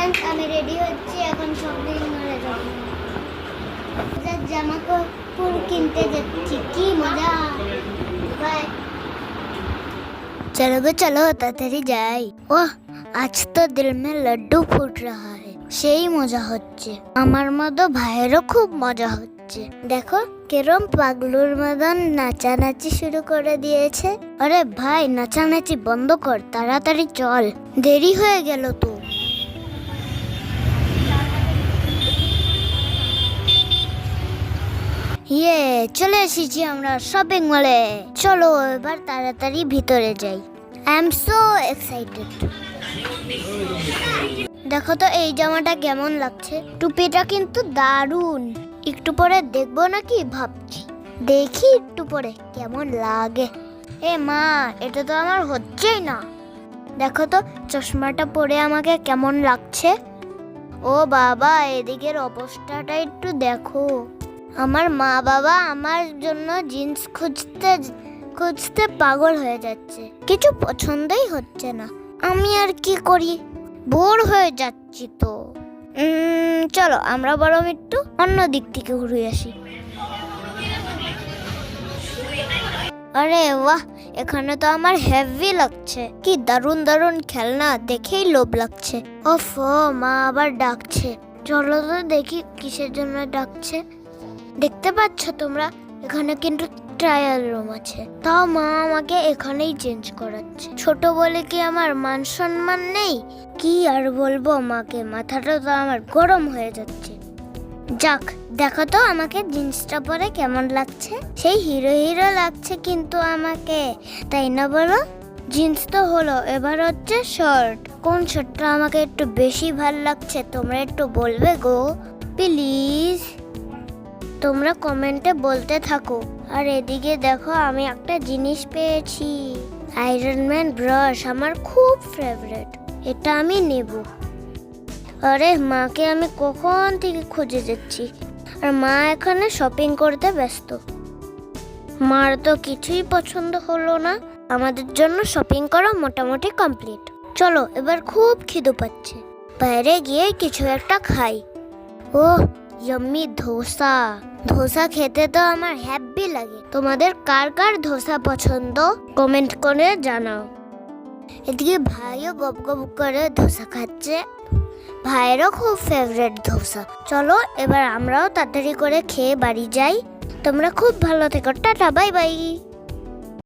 Friends আমি ready হচ্ছি এখন শপিং মলে যাব যা জামা কাপড় কিনতে যাচ্ছি কি মজা বাই चलो बे चलो তাড়াতাড়ি যাই ওহ আজ তো দিল মে লাড্ডু ফুট রাহা है সেই মজা হচ্ছে আমার মতো ভাইয়েরও খুব মজা হচ্ছে দেখো কেরম পাগলুর মতন নাচানাচি শুরু করে দিয়েছে আরে ভাই নাচানাচি বন্ধ কর তাড়াতাড়ি চল দেরি হয়ে গেল তো ইয়ে চলে এসেছি আমরা শপিং মলে চলো এবার তাড়াতাড়ি ভিতরে যাই। আই এম সো এক্সাইটেড দেখো তো, এই জামাটা কেমন লাগছে। টুপিটা কিন্তু দারুণ। একটু পরে দেখব নাকি? ভাবছি। দেখি একটু পরে কেমন লাগে। এ মা, এটা তো আমার হচ্ছেই না। দেখো তো, চশমাটা পরে আমাকে কেমন লাগছে। ও বাবা, এদিকের অবস্থাটা একটু দেখো। আমার মা বাবা আমার জন্য জিন্স খুঁজতে খুঁজতে পাগল হয়ে যাচ্ছে। কিছু পছন্দই হচ্ছে না। আমি আর কি করি? বোর হয়ে যাচ্ছি তো। চলো আমরা বরং একটু অন্য দিক থেকে ঘুরে আসি। আরে বাহ, এখানে তো আমার হেভি লাগছে। কি দারুণ দারুণ খেলনা, দেখেই লোভ লাগছে। ওফ, মা আবার ডাকছে। চলো তো দেখি কিসের জন্য ডাকছে। দেখতে পাচ্ছ তোমরা? এখানে কিন্তু ট্রায়াল রুম আছে। তাও মা আমাকে এখানেই চেঞ্জ করাচ্ছে। ছোট বলে কি আমার মান সম্মান নেই? কি আর বলব মাকে? মাথাটা তো আমার গরম হয়ে যাচ্ছে। যাক, দেখো তো আমাকে জিন্সটা পরে কেমন লাগছে। সেই হিরো হিরো লাগছে কিন্তু আমাকে, তাই না বলো? জিন্স তো হলো, এবার হচ্ছে শার্ট কোন শার্টটা আমাকে একটু বেশি ভালো লাগছে তোমরা একটু বলবে গো? প্লিজ তোমরা কমেন্টে বলতে থাকো। আর এদিকে দেখো, আমি একটা জিনিস পেয়েছি। আয়রন ম্যান ব্রাশ আমার খুব ফেভারিট এটা আমি নেব। আরে, মাকে আমি কখন থেকে খুঁজে যাচ্ছি? আর মা এখানে শপিং করতে ব্যস্ত। মার তো কিছুই পছন্দ হলো না। আমাদের জন্য শপিং করা মোটামুটি কমপ্লিট চলো, এবার খুব খিদে পাচ্ছে। বাইরে গিয়ে কিছু একটা খাই। ও ইয়াম্মি ধোসা। ধোসা খেতে তো আমার হ্যাপি লাগে। তোমাদের কার কার ধোসা পছন্দ? কমেন্ট করে জানাও। এদিকে ভাইও গপ গপ করে ধোসা খাচ্ছে। ভাইয়েরও খুব ফেভারেট ধোসা। চলো, এবার আমরাও তাড়াতাড়ি করে খেয়ে বাড়ি যাই। তোমরা খুব ভালো থেকো। Tata bye bye